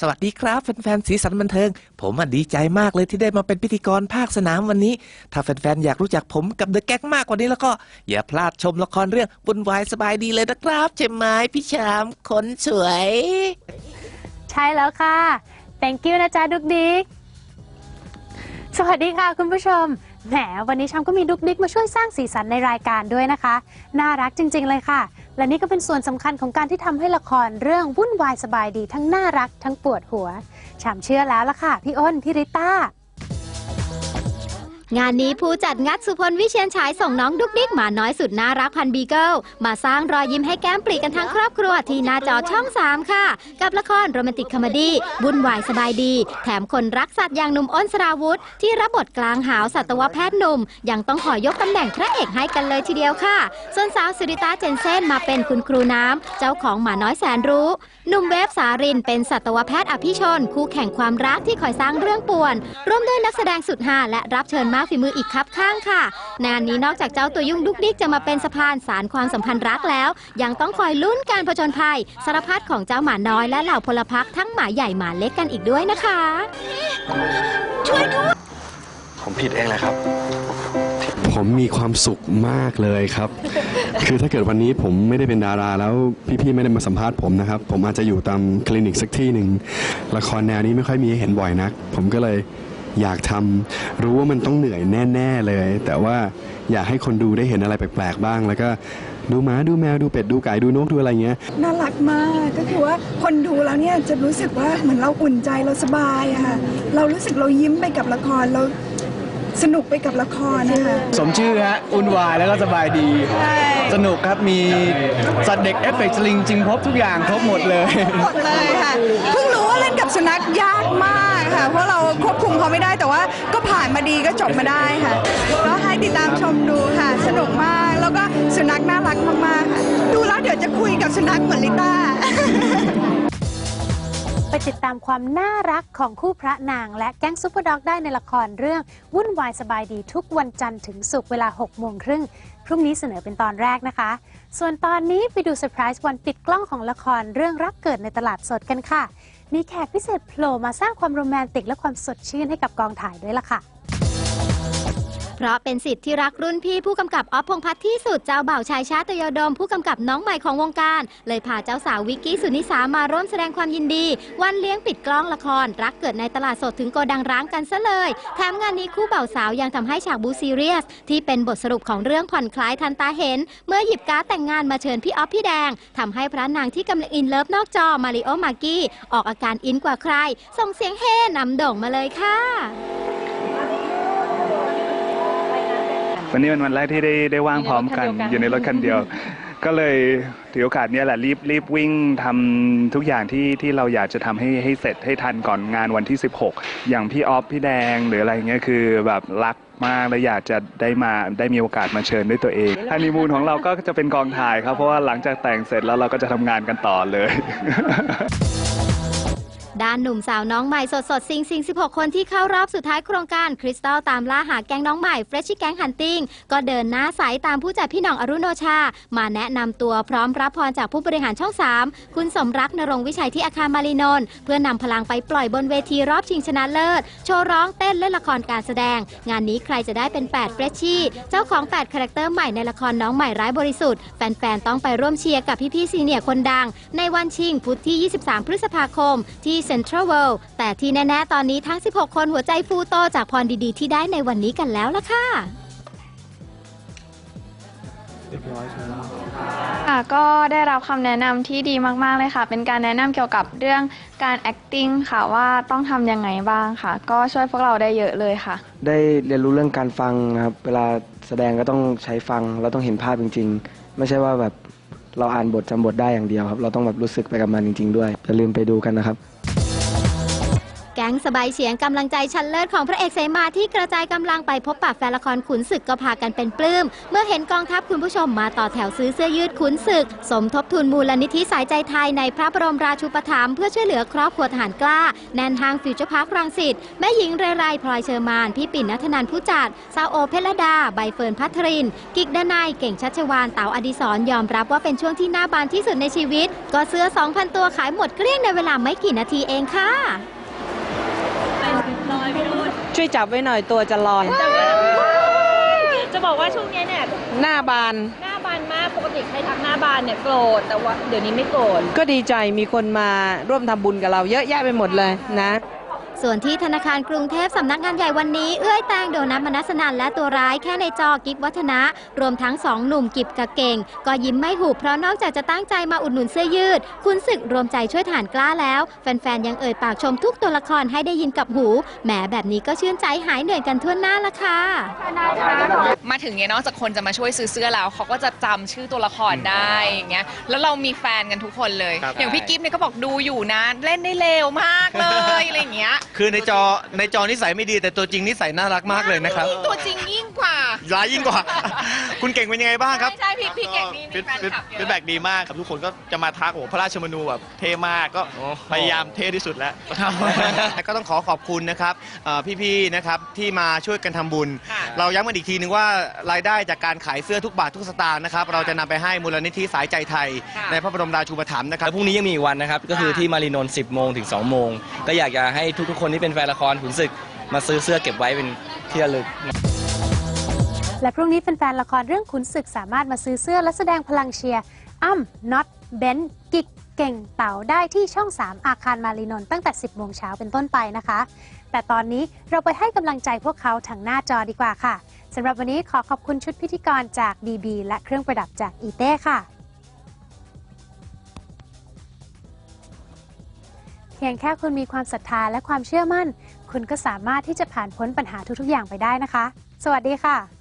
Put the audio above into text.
สวัสดีครับแฟนๆสีสันบันเทิง ผมดีใจมากเลยที่ได้มาเป็นพิธีกรภาคสนามวันนี้ ถ้าแฟนๆอยากรู้จักผมกับเดอะแก๊กมากกว่านี้แล้วก็ อย่าพลาดชมละครเรื่องบุญวายสบายดีเลยนะครับใช่ไหมพี่ชามคนสวย ใช่แล้วค่ะ thank you นะจ๊ะดุกดิกสวัสดีค่ะคุณผู้ชม แหมวันนี้ชามก็มีดุกดิกมาช่วยสร้างสีสันในรายการด้วยนะคะ น่ารักจริง ๆ เลยค่ะ และนี่ก็เป็นส่วนสำคัญของการที่ทำให้ละครเรื่องวุ่นวายสบายดีทั้งน่ารักทั้งปวดหัว ชามเชื่อแล้วล่ะค่ะ พี่อ้น พี่ริต้า งานนี้ผู้จัดงัดสุพลวิเชียนฉายส่งน้องดุกดิกหมาน้อยสุดน่ารักพันบีเกิลมาสร้างรอยยิ้มให้แก้มปรีกันทั้งครอบครัวที่หน้าจอช่อง 3 ค่ะ กับละครโรแมนติกคอมเมดี้บุญวายสบายดี แถมคนรักสัตว์อย่างหนุ่มอ้นสราวุธ ที่รับบทกลางหาวสัตวแพทย์หนุ่ม ยังต้องขอยกตำแหน่งพระเอกให้กันเลยทีเดียวค่ะ ส่วนสาวสิริตาเจนเซนมาเป็นคุณครูน้ำเจ้าของหมาน้อยแสนรู้หนุ่มเวฟสารินเป็นสัตวแพทย์อภิชน คู่แข่งความรักที่คอยสร้างเรื่องป่วนร่วมด้วยนักแสดงสุดฮาและรับเชิญมากฝีมืออีกครับข้างค่ะ งานนี้นอกจากเจ้าตัวยุ่งดุกดิกจะมาเป็นสะพานสารความสัมพันธ์รักแล้ว ยังต้องคอยลุ้นการผจญภัยสารพัดของเจ้าหมาน้อยและเหล่าพลพรรคทั้งหมาใหญ่หมาเล็กกันอีกด้วยนะคะผมผิดเองแหละครับ ผมมีความสุขมากเลยครับ คือถ้าเกิดวันนี้ผมไม่ได้เป็นดาราแล้วพี่ๆไม่ได้มาสัมภาษณ์ผมนะครับ ผมอาจจะอยู่ตามคลินิกสักที่หนึ่งละครแนวนี้ไม่ค่อยมีให้เห็นบ่อยนัก ผมก็เลย อยากทำรู้ว่ามันต้องเหนื่อยแน่ ๆเลย แต่ว่าอยากให้คนดูได้เห็นอะไรแปลกๆบ้าง แล้วก็ดูหมาดูแมวดูเป็ดดูไก่ดูนกดูอะไรเงี้ยน่ารักมากก็คือว่าคนดูแล้วเนี่ยจะรู้สึกว่าเหมือนเราอุ่นใจเราสบายอะค่ะเรารู้สึกเรายิ้มไปกับละครเรา สนุกไปกับละครนะคะ สมชื่อฮะ อุ่นวายแล้วก็สบายดีสนุกครับ มีสัตว์เด็กเอฟเฟกต์สลิงจริงครบทุกอย่างครบหมดเลย หมดเลยค่ะ เพิ่งรู้ว่าเล่นกับสุนัขยากมากค่ะ เพราะเราควบคุมเขาไม่ได้แต่ว่าก็ผ่านมาดีก็จบมาได้ค่ะ ก็ให้ติดตามชมดูค่ะ สนุกมาก แล้วก็สุนัขน่ารักมากๆค่ะ ดูแล้วเดี๋ยวจะคุยกับสุนัขเหมือนลิต้าไป ติดตามความน่ารักของคู่พระนาง และแก๊งซูเปอร์ด็อกได้ในละครเรื่อง วุ่นวายสบายดีทุกวันจันทร์ถึงศุกร์เวลา 6 โมงครึ่ง พรุ่งนี้เสนอเป็นตอนแรกนะคะ ส่วนตอนนี้ไปดูเซอร์ไพรส์วันปิดกล้องของละครเรื่องรักเกิดในตลาดสดกันค่ะ มีแขกพิเศษโผล่มาสร้างความโรแมนติกและความสดชื่นให้กับกองถ่ายด้วยล่ะค่ะ เพราะเป็นสิทธิ์ที่รักรุ่นพี่ผู้กำกับออฟพงษ์พัฒน์ที่สุดเจ้าบ่าวชายชาตยดม ผู้กำกับน้องใหม่ของวงการ เลยพาเจ้าสาววิกกี้สุนิสามาร่วมแสดงความยินดี วันเลี้ยงปิดกล้องละคร รักเกิดในตลาดสดถึงโกดังร้างกันซะเลยแถมงานนี้คู่บ่าวสาวยังทำให้ฉากบูซีเรียส ที่เป็นบทสรุปของเรื่องผ่อนคลายทันตาเห็น เมื่อหยิบการ์ดแต่งงานมาเชิญพี่ออฟพี่แดงทำให้พระนางที่กำลังอินเลิฟนอกจอมาริโอมากี้ออกอาการอินกว่าใครส่งเสียงเฮนำโด่งมาเลยค่ะ วันนี้เป็นวันแรกที่ได้ได้ว่างพร้อมกันอยู่ในรถคันเดียว ก็เลยถือโอกาสเนี้ยแหละรีบรีบวิ่งทำทุกอย่างที่ที่เราอยากจะทำให้ให้เสร็จให้ทันก่อนงานวันที่ 16 อย่างพี่ออฟพี่แดงหรืออะไรเงี้ยคือแบบรักมากและอยากจะได้มาได้มีโอกาสมาเชิญด้วยตัวเองฮันนีมูนของเราก็จะเป็นกองถ่ายครับเพราะว่าหลังจากแต่งเสร็จแล้วเราก็จะทำงานกันต่อเลย ด้านหนุ่มสาวน้องใหม่สดสดซิงซิง 16 คนที่เข้ารอบสุดท้ายโครงการคริสตัลตามล่าหาแก๊งน้องใหม่เฟรชชี่แก๊งฮันติงก็เดินหน้าสายตามผู้จัดพี่น้องอรุณโนชา มาแนะนำตัวพร้อมรับพรจากผู้บริหารช่อง 3 คุณสมรักนรงวิชัยที่อาคารมารีนนท์เพื่อนำพลังไปปล่อยบนเวทีรอบชิงชนะเลิศ โชว์ร้องเต้นเล่นละครการแสดง งานนี้ใครจะได้เป็น8เฟรชชี่เจ้าของ8คาแรคเตอร์ใหม่ในละครน้องใหม่ร้ายบริสุทธิ์แฟนๆต้องไปร่วมเชียร์กับพี่ๆซีเนียร์คนดัง ในวันชิงพุธที่ 23 พฤษภาคมที่เซ็นทรัลเวิลด์แต่ที่แน่ๆ ตอนนี้ทั้ง 16 คนหัวใจฟูโตจากพรดีๆ ที่ได้ในวันนี้กันแล้วล่ะค่ะค่ะก็ได้รับคำแนะนำที่ดีมาก ๆ เลยค่ะ เป็นการแนะนำเกี่ยวกับเรื่องการ acting ค่ะว่าต้องทำยังไงบ้างค่ะ ก็ช่วยพวกเราได้เยอะเลยค่ะ ได้เรียนรู้เรื่องการฟังนะครับ เวลาแสดงก็ต้องใช้ฟัง เราต้องเห็นภาพจริง ๆ ไม่ใช่ว่าแบบ เราอ่านบทจำบทได้อย่างเดียวครับ เราต้องแบบรู้สึกไปกับมันจริง ๆ ด้วยอย่าลืมไปดูกันนะครับ แก๊งสบายเฉียงกำลังใจชั้นเลิศของพระเอกเสมาที่กระจายกำลังไปพบปะแฟนละครขุนศึกก็พากันเป็นปลื้ม เมื่อเห็นกองทัพคุณผู้ชมมาต่อแถวซื้อเสื้อยืดขุนศึก สมทบทุนมูลนิธิสายใจไทยในพระบรมราชูปถัมภ์เพื่อช่วยเหลือครอบครัวทหารกล้า แนนทางฟิวเจอร์พาร์ครังสิตแม่หญิงเรไรพลอยเชอร์มาน พี่ปิ่นนัทนันผู้จัดซาโอเพลดา ใบเฟิร์นพัทริน กิกดานายเก่งชัชวานเต๋าอดิศรยอมรับว่าเป็นช่วงที่หน้าบานที่สุดในชีวิต ก็เสื้อ 2,000 ตัวขายหมดเกลี้ยงในเวลาไม่กี่นาทีเองค่ะ ช่วยจับไว้หน่อยตัวจะลอยจะบอกว่าช่วงนี้เนี่ยหน้าบานหน้าบานมากปกติใครทักหน้าบานเนี่ยโกรธแต่ว่าเดี๋ยวนี้ไม่โกรธ ก็ดีใจมีคนมาร่วมทำบุญกับเราเยอะแยะไปหมดเลยนะ ส่วนที่ธนาคารกรุงเทพสำนักงานใหญ่วันนี้ เอื้อยแตงโดนัทมนัสนันและตัวร้ายแค่ในจอกิฟวัฒนะ รวมทั้งสองหนุ่มกิบกับเก่ง ก็ยิ้มไม่หุบเพราะนอกจากจะตั้งใจมาอุดหนุนเสื้อยืด คุณศึกรวมใจช่วยฐานกล้าแล้ว แฟนๆ ยังเอ่ยปากชมทุกตัวละครให้ได้ยินกับหูแหมแบบนี้ก็ชื่นใจหายเหนื่อยกันทั่วหน้าละค่ะมาถึงเนี่ยนอกจากคนจะมาช่วยซื้อเสื้อแล้วเขาก็จะจำชื่อตัวละครได้อย่างเงี้ยแล้วเรามีแฟนกันทุกคนเลยครับอย่างพี่กิฟต์เนี่ยก็บอกดูอยู่นะเล่นได้เร็วมากเลยอะไรอย่างเงี้ยคือในจอในจอนิสัยไม่ดีแต่ตัวจริงนิสัยน่ารักมากเลยนะครับ ตัวจริงยิ่งกว่า ร้ายยิ่งกว่า คุณเก่งเป็นยังไงบ้างครับ ใช่ใช่พี่พี่เก่งนี่มีเป็นแฟนเป็นคลับเยเป็นอะแบกดีมากครับทุกคนก็จะมาทักโอ้โหพระราชมนูแบบเท่มากก็พยายามเท่ที่สุดแล้วก็ต้องขอขอบคุณนะครับเอ่อพี่ๆนะครับที่มาช่วยกันทำบุญ ค่ะ เราย้ำกันอีกทีนึงว่ารายได้จากการขายเสื้อทุกบาททุกสตางค์นะครับเราจะนำไปให้มูลนิธิสายใจไทยในพระบรมราชูปถัมภ์นะครับ แล้วพรุ่งนี้ยังมีอีกวันนะครับ ก็คือที่มารีนนท์10 โมงถึง 2 โมง ก็อยากจะให้ทุกๆ คนที่เป็นแฟนละครขุนศึกมาซื้อเสื้อเก็บไว้เป็นที่ระลึก และพรุ่งนี้แฟนๆละครเรื่องขุนศึกสามารถมาซื้อเสื้อและแสดงพลังเชียร์อ้ำน็อตเบนกิกเก่งเต๋าได้ที่ช่อง 3 อาคารมารีนนท์ตั้งแต่ 10โมงเช้าเป็นต้นไปนะคะ แต่ตอนนี้เราไปให้กำลังใจพวกเขาทางหน้าจอดีกว่าค่ะสำหรับวันนี้ขอขอบคุณชุดพิธีกรจาก BB และเครื่องประดับจากอีเต้ค่ะ เพียงแค่คุณมีความศรัทธาและความเชื่อมั่น คุณก็สามารถที่จะผ่านพ้นปัญหาทุกๆอย่างไปได้นะคะ สวัสดีค่ะ